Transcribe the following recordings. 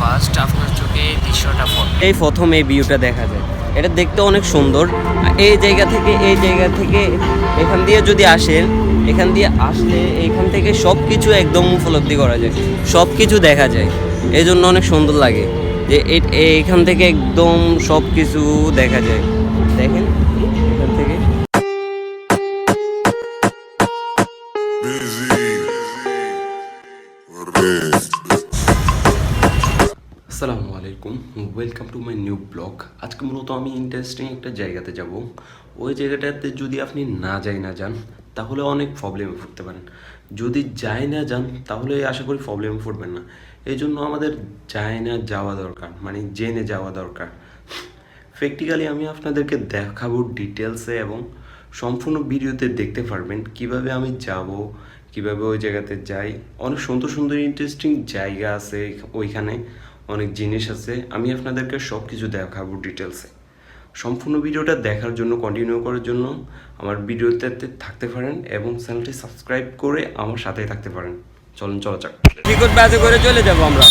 First আপনার চোখে এই দৃশ্যটা এই প্রথম এই ভিউটা দেখা যায়। এটা দেখতে অনেক সুন্দর। এই জায়গা থেকে, এই জায়গা থেকে এখান দিয়ে যদি আসেন, এখান দিয়ে আসলে এখান থেকে সব কিছু একদম উপলব্ধি করা যায়। সব কিছু দেখা যায়। এই জন্য অনেক সুন্দর লাগে যে এ- এইখান থেকে একদম সব কিছু দেখা যায়। দেখেন, এখান থেকে আজকে মূলত আমি ইন্টারেস্টিং একটা জায়গাতে যাব। ওই জায়গাটাতে যদি আপনি না যাই না যান, তাহলে অনেক প্রবলেমে পড়তে পারেন। যদি যাই না যান, তাহলে আশা করি প্রবলেমে পড়বেন না। এই জন্য আমাদের যাই না যাওয়া দরকার মানে জেনে যাওয়া দরকার। প্র্যাকটিক্যালি আমি আপনাদেরকে দেখাবো ডিটেলসে এবং সম্পূর্ণ ভিডিওতে দেখতে পারবেন কীভাবে আমি যাব, কীভাবে ওই জায়গাতে যাই। অনেক সুন্দর সুন্দর ইন্টারেস্টিং জায়গা আছে ওইখানে। অনেক জিনিস আছে আমি আপনাদেরকে সব কিছু দেখাবো ডিটেলসে সম্পূর্ণ ভিডিওটা দেখার জন্য কন্টিনিউ করার জন্য আমার ভিডিওতে থাকতে পারেন এবং চ্যানেলটি সাবস্ক্রাইব করে আমার সাথেই থাকতে পারেন। চলুন চলো যাক। টিকিট বাজে করে চলে যাব আমরা।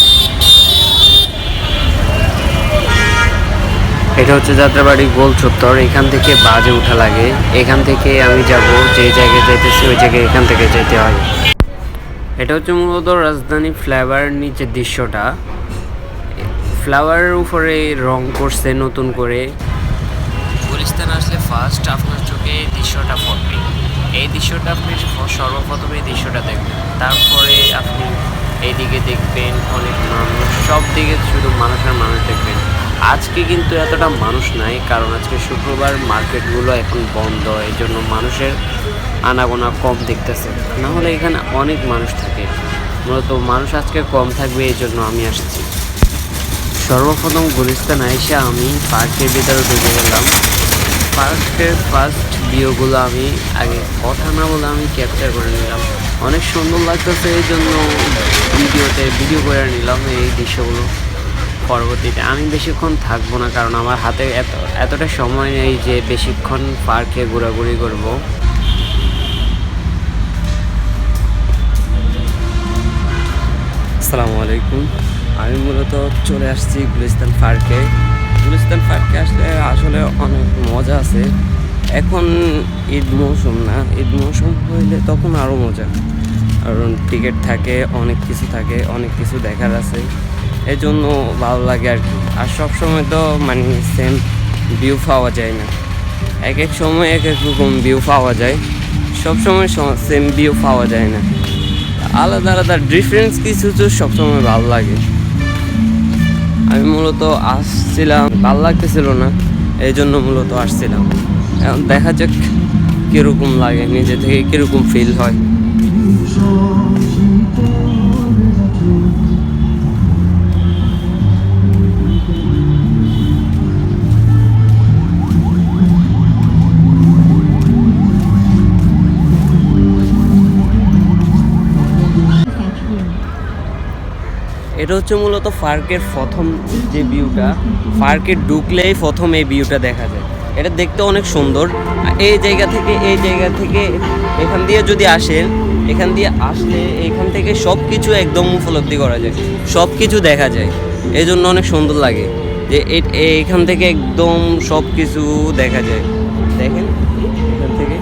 এটা হচ্ছে যাত্রাবাড়ি গোল চত্বর এখান থেকে বাজে উঠা লাগে। এখান থেকে আমি যাব যে জায়গায় যাইতেছি ওই জায়গায় এখান থেকে যেতে হয়। এটা হচ্ছে মূলত রাজধানী ফ্লেভার নিচের দৃশ্যটা। ফ্লাওয়ারের উপরে রং করছে নতুন করে। গুলিস্তান আসলে ফার্স্ট আপনার চোখে এই দৃশ্যটা পড়বে এই দৃশ্যটা আপনি সর্বপ্রথম এই দৃশ্যটা দেখবেন। তারপরে আপনি এইদিকে দেখবেন অনেক মানুষ, সব দিকে শুধু মানুষ আর মানুষ দেখবেন। আজকে কিন্তু এতটা মানুষ নাই, কারণ আজকে শুক্রবার মার্কেটগুলো এখন বন্ধ এই জন্য মানুষের আনাগোনা কম দেখতেছে। না হলে এখানে অনেক মানুষ থাকে। মূলত মানুষ আজকে কম থাকবে এই জন্য আমি আসছি। সর্বপ্রথম গুলিস্তান আইসা আমি পার্কের ভিতরে ঢুকে গেলাম। পার্কের ফার্স্ট ভিউগুলো আমি আগে কথা না বলে আমি ক্যাপচার করে নিলাম। অনেক সুন্দর লাগতেছে, এই জন্য ভিডিওতে ভিডিও করে নিলাম এই দৃশ্যগুলো। পরবর্তীতে আমি বেশিক্ষণ থাকব না, কারণ আমার হাতে এত, এতটা সময় নেই যে বেশিক্ষণ পার্কে ঘোরাঘুরি করব। আসসালামু আলাইকুম। আমি মূলত চলে আসছি গুলিস্তান পার্কে গুলিস্তান পার্কে আসলে আসলে অনেক মজা আছে। এখন ঈদ মৌসুম না, ঈদ মৌসুম হইলে তখন আরও মজা। কারণ টিকিট থাকে, অনেক কিছু থাকে, অনেক কিছু দেখার আছে। এই জন্য ভালো লাগে আর কি। আর সব সময় তো মানে সেম ভিউ পাওয়া যায় না। এক এক সময় এক এক রকম ভিউ পাওয়া যায়। সব সময় সেম ভিউ পাওয়া যায় না। আলাদা আলাদা ডিফারেন্স কিছু তো সবসময় ভালো লাগে। আমি মূলত আসছিলাম, ভালো লাগতেছিল না এই জন্য মূলত আসছিলাম। এখন দেখা যাক কীরকম লাগে, নিজে থেকে কীরকম ফিল হয়। এটা হচ্ছে মূলত পার্কের প্রথম যে ভিউটা। পার্কে ঢুকলেই প্রথম এই ভিউটা দেখা যায়। এটা দেখতে অনেক সুন্দর। এই জায়গা থেকে, এই জায়গা থেকে এখান দিয়ে যদি আসেন, এখান দিয়ে আসলে এখান থেকে সব কিছু একদম উপলব্ধি করা যায়। সব কিছু দেখা যায়। এই জন্য অনেক সুন্দর লাগে যে এ- এইখান থেকে একদম সব কিছু দেখা যায়। দেখেন, এখান থেকে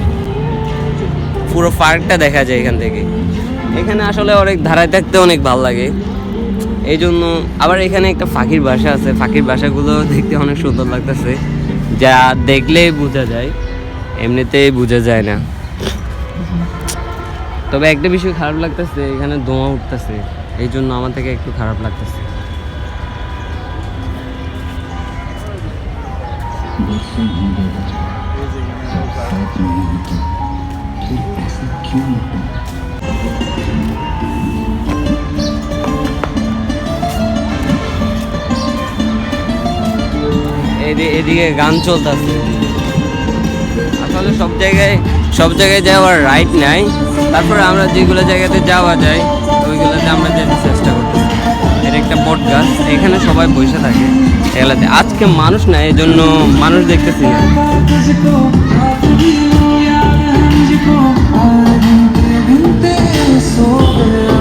পুরো পার্কটা দেখা যায় এখান থেকে। এখানে আসলে অনেক, ধারায় থাকতে অনেক ভালো লাগে। এই জন্য আবার এখানে একটা ফাঁকির বাসা আছে। ফাঁকির বাসাগুলো দেখতে অনেক সুন্দর লাগতেছে। যা দেখলে বোঝা যায় এমনিতেই বোঝা যায় না। তবে একটা বিষয় খারাপ লাগতেছে এখানে ধোঁয়া উঠতেছে। এই জন্য আমার থেকে একটু খারাপ লাগতেছে। এদি- এদিকে গান চলতেছে। আসলে সব জায়গায় সব জায়গায় যাওয়ার রাইট নাই। তারপরে আমরা যেগুলো জায়গাতে যাওয়া যায়, ওইগুলোতে আমরা যেতে চেষ্টা করতেছি। এর একটা বট গাছ, এখানে সবাই বসে থাকে এগুলাতে আজকে মানুষ নাই এই জন্য মানুষ দেখতেছি না। মূলত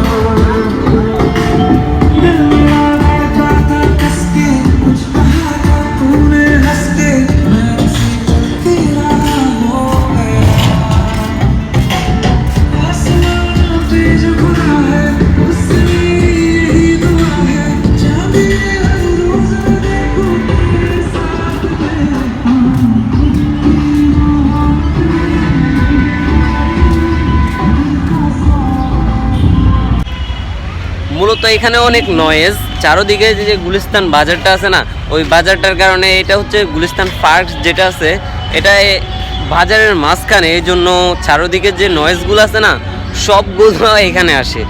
এখানে অনেক নয়েজ চারোদিকে যে গুলিস্তান বাজারটা আছে না, ওই বাজারটার কারণে এটা হচ্ছে গুলিস্তান পার্ক যেটা আছে, এটা বাজারের মাঝখানে, এই জন্য চারোদিকে যে নয়েজগুলো আছে না, সবগুলো এখানে আসে।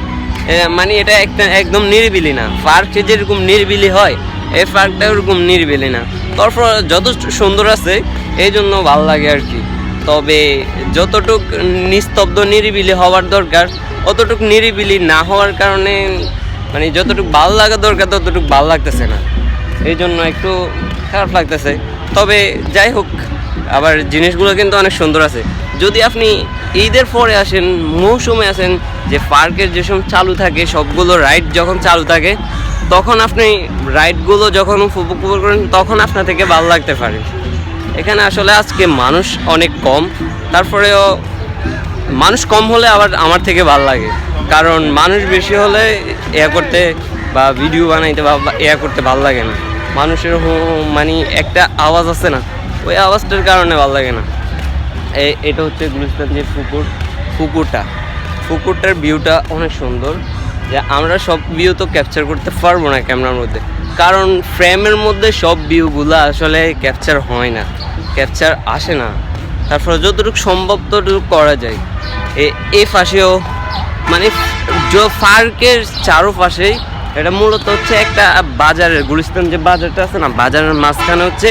মানে এটা একদম নিরিবিলি না। পার্কে যেরকম নিরিবিলি হয়, এই পার্কটা ওরকম নিরিবিলি না। তারপর যথেষ্ট সুন্দর আছে, এই জন্য ভালো লাগে আর কি। তবে যতটুক নিস্তব্ধ নিরিবিলি হওয়ার দরকার, অতটুক নিরিবিলি না হওয়ার কারণে মানে যতটুকু ভালো লাগা দরকার, ততটুকু ভালো লাগতেছে না। এই জন্য একটু খারাপ লাগতেছে। তবে যাই হোক, আবার জিনিসগুলো কিন্তু অনেক সুন্দর আছে। যদি আপনি ঈদের পরে আসেন, মৌসুমে আসেন, যে পার্কের যেসব চালু থাকে, সবগুলো রাইড যখন চালু থাকে, তখন আপনি রাইডগুলো যখন উপভোগ করেন, তখন আপনার থেকে ভালো লাগতে পারে। এখানে আসলে আজকে মানুষ অনেক কম, তারপরেও মানুষ কম হলে আবার আমার থেকে ভালো লাগে। কারণ মানুষ বেশি হলে ইয়া করতে বা ভিডিও বানাইতে বা ইয়া করতে ভালো লাগে না। মানুষের মানে একটা আওয়াজ আছে না, ওই আওয়াজটার কারণে ভালো লাগে না। এটা হচ্ছে গুলিস্তান যে পুকুর, পুকুরটা। পুকুরটার ভিউটা অনেক সুন্দর, যে আমরা সব ভিউ তো ক্যাপচার করতে পারব না ক্যামেরার মধ্যে। কারণ ফ্রেমের মধ্যে সব ভিউগুলো আসলে ক্যাপচার হয় না ক্যাপচার আসে না। তারপর যতটুকু সম্ভব ততটুকু করা যায়। এ- পাশেও মানে পার্কের চারোপাশেই এটা মূলত হচ্ছে একটা বাজারের গুলিস্তান যে বাজারটা আছে না, বাজারের মাঝখানে হচ্ছে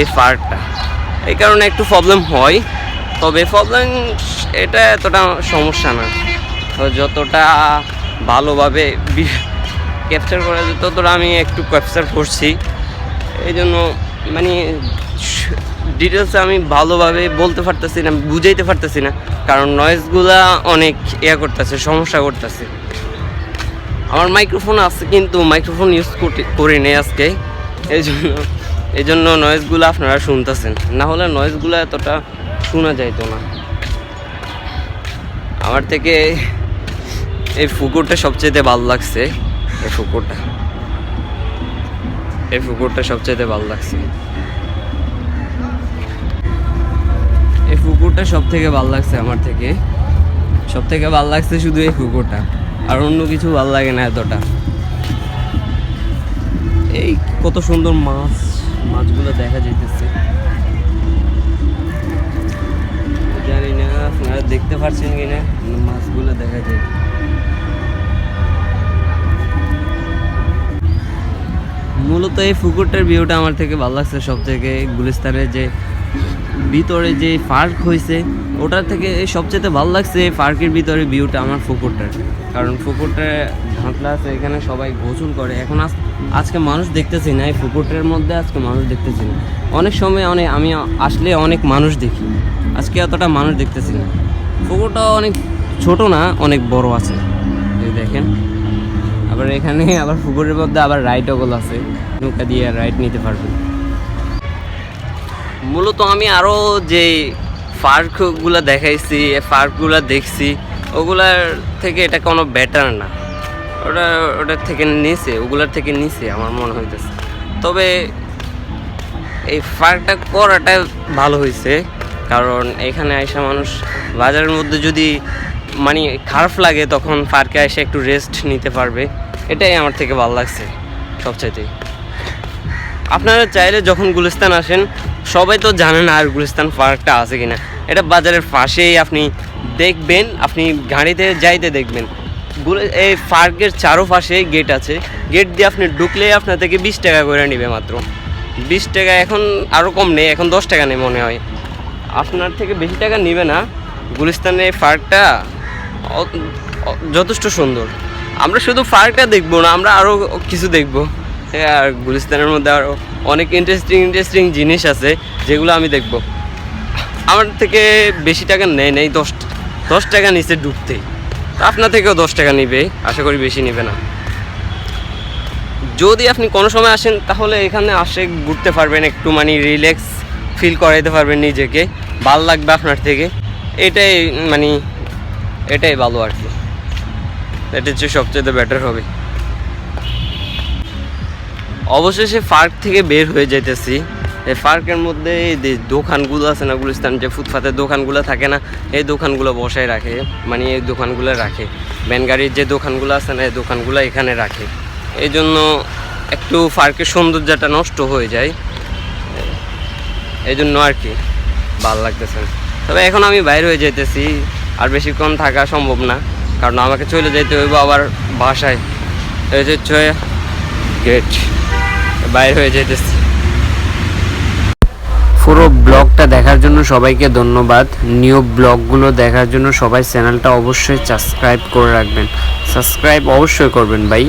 এই পার্কটা এই কারণে একটু প্রবলেম হয়, তবে প্রবলেম এটা এতটা সমস্যা না। তো যতটা ভালোভাবে ক্যাপচার করা যায়, ততটা আমি একটু ক্যাপচার করছি। এই জন্য মানে ডিটেলস আমি ভালোভাবে বলতে পারতেছি না, বুঝাইতে পারতেছি না। কারণ নয়েজগুলা অনেক ইয়া করতেছে, সমস্যা করতেছে। আমার মাইক্রোফোন আছে, কিন্তু মাইক্রোফোন ইউজ করি নেই আজকে। এই জন্য এই জন্য নয়েজগুলো আপনারা শুনতেছেন। না হলে নয়েজগুলো এতটা শোনা যাইতো না। আমার থেকে এই পুকুরটা সবচেয়ে ভালো লাগছে। এই ফুকুরটা। এই পুকুরটা সবচেয়ে ভালো লাগছে। এই পুকুরটা সব থেকে ভালো লাগছে আমার থেকে। সব থেকে ভালো লাগছে শুধু এই পুকুরটা, আর অন্য কিছু ভালো লাগে না এতটা। এই কত সুন্দর মাছ, মাছগুলো দেখা যাইতেছে। জানি না, আপনারা দেখতে পাচ্ছেন কিনা মাছগুলো দেখা যায়। মূলত এই পুকুরটার ভিউটা আমার থেকে ভালো লাগছে সব থেকে গুলিস্তানের যে ভিতরে যে পার্ক হয়েছে ওটার থেকে সবচেয়ে ভালো লাগছে পার্কের ভিতরে ভিউটা আমার পুকুরটার কারণ পুকুরটা ঢাকলা আছে, এখানে সবাই গোসল করে। এখন আজ আজকে মানুষ দেখতেছি না, এই পুকুরটার মধ্যে আজকে মানুষ দেখতেছি না। অনেক সময় অনেক আমি আসলে অনেক মানুষ দেখি। আজকে এতটা মানুষ দেখতেছি না। পুকুরটা অনেক ছোট না, অনেক বড় আছে। এই দেখেন। আবার এখানে আবার পুকুরের মধ্যে আবার রাইডগুলো আছে। নৌকা দিয়ে রাইড নিতে পারবেন। মূলত আমি আরও যে পার্কগুলো দেখাইছি পার্কগুলো দেখছি, ওগুলার থেকে এটা কোনো বেটার না। ওটা ওটার থেকে নিচে ওগুলার থেকে নিচে আমার মনে হইতেছে। তবে এই পার্কটা করাটা ভালো হয়েছে কারণ এখানে আইসা মানুষ বাজারের মধ্যে যদি মানে খারাপ লাগে, তখন পার্কে এসে একটু রেস্ট নিতে পারবে। এটাই আমার থেকে ভালো লাগছে সবচাইতেই আপনারা চাইলে যখন গুলিস্তান আসেন সবাই তো জানেন আর গুলিস্তান পার্কটা আছে কিনা। এটা বাজারের পাশেই আপনি দেখবেন, আপনি গাড়িতে যাইতে দেখবেন। এই পার্কের চারোপাশে গেট আছে। গেট দিয়ে আপনি ঢুকলে আপনার থেকে বিশ টাকা করে নেবে মাত্র। বিশ টাকা এখন আরও কম নেই, এখন দশ টাকা নেই মনে হয়। আপনার থেকে বেশি টাকা নেবে না। গুলিস্তানের এই পার্কটা যথেষ্ট সুন্দর। আমরা শুধু পার্কটা দেখব না, আমরা আরও কিছু দেখব। আর গুলিস্তানের মধ্যে আরও অনেক ইন্টারেস্টিং ইন্টারেস্টিং জিনিস আছে, যেগুলো আমি দেখব। আমার থেকে বেশি টাকা নেয় নেই, দশ দশ টাকা নিচে তা আপনার থেকেও দশ টাকা নিবে, আশা করি বেশি নেবে না। যদি আপনি কোনো সময় আসেন, তাহলে এখানে আসে, ঘুরতে পারবেন, একটু মানে রিল্যাক্স ফিল করাইতে পারবেন নিজেকে। ভালো লাগবে আপনার থেকে। এটাই মানে এটাই ভালো আর কি। এটা হচ্ছে সবচেয়ে বেটার হবে অবশেষে পার্ক থেকে বের হয়ে যাইতেছি। এই পার্কের মধ্যে এই যে দোকানগুলো আছে না, গুলিস্তান যে ফুটপাতের দোকানগুলো থাকে না, এই দোকানগুলো বসায় রাখে মানে এই দোকানগুলো রাখে। গাড়ির যে দোকানগুলো আছে না, এই দোকানগুলো এখানে রাখে। এই জন্য একটু পার্কের সৌন্দর্যটা নষ্ট হয়ে যায়। এই জন্য আর কি, ভালো লাগতেছে তবে এখন আমি বাইরে হয়ে যেতেছি আর বেশিক্ষণ থাকা সম্ভব না, কারণ আমাকে চলে যেতে হইব আবার বাসায়। এই যে হচ্ছে গেট বাইরে হয়ে যেতেছি পুরো ব্লগটা দেখার জন্য সবাইকে ধন্যবাদ। নিউ ব্লগগুলো দেখার জন্য সবাই চ্যানেলটা অবশ্যই সাবস্ক্রাইব করে রাখবেন। সাবস্ক্রাইব অবশ্যই করবেন ভাই।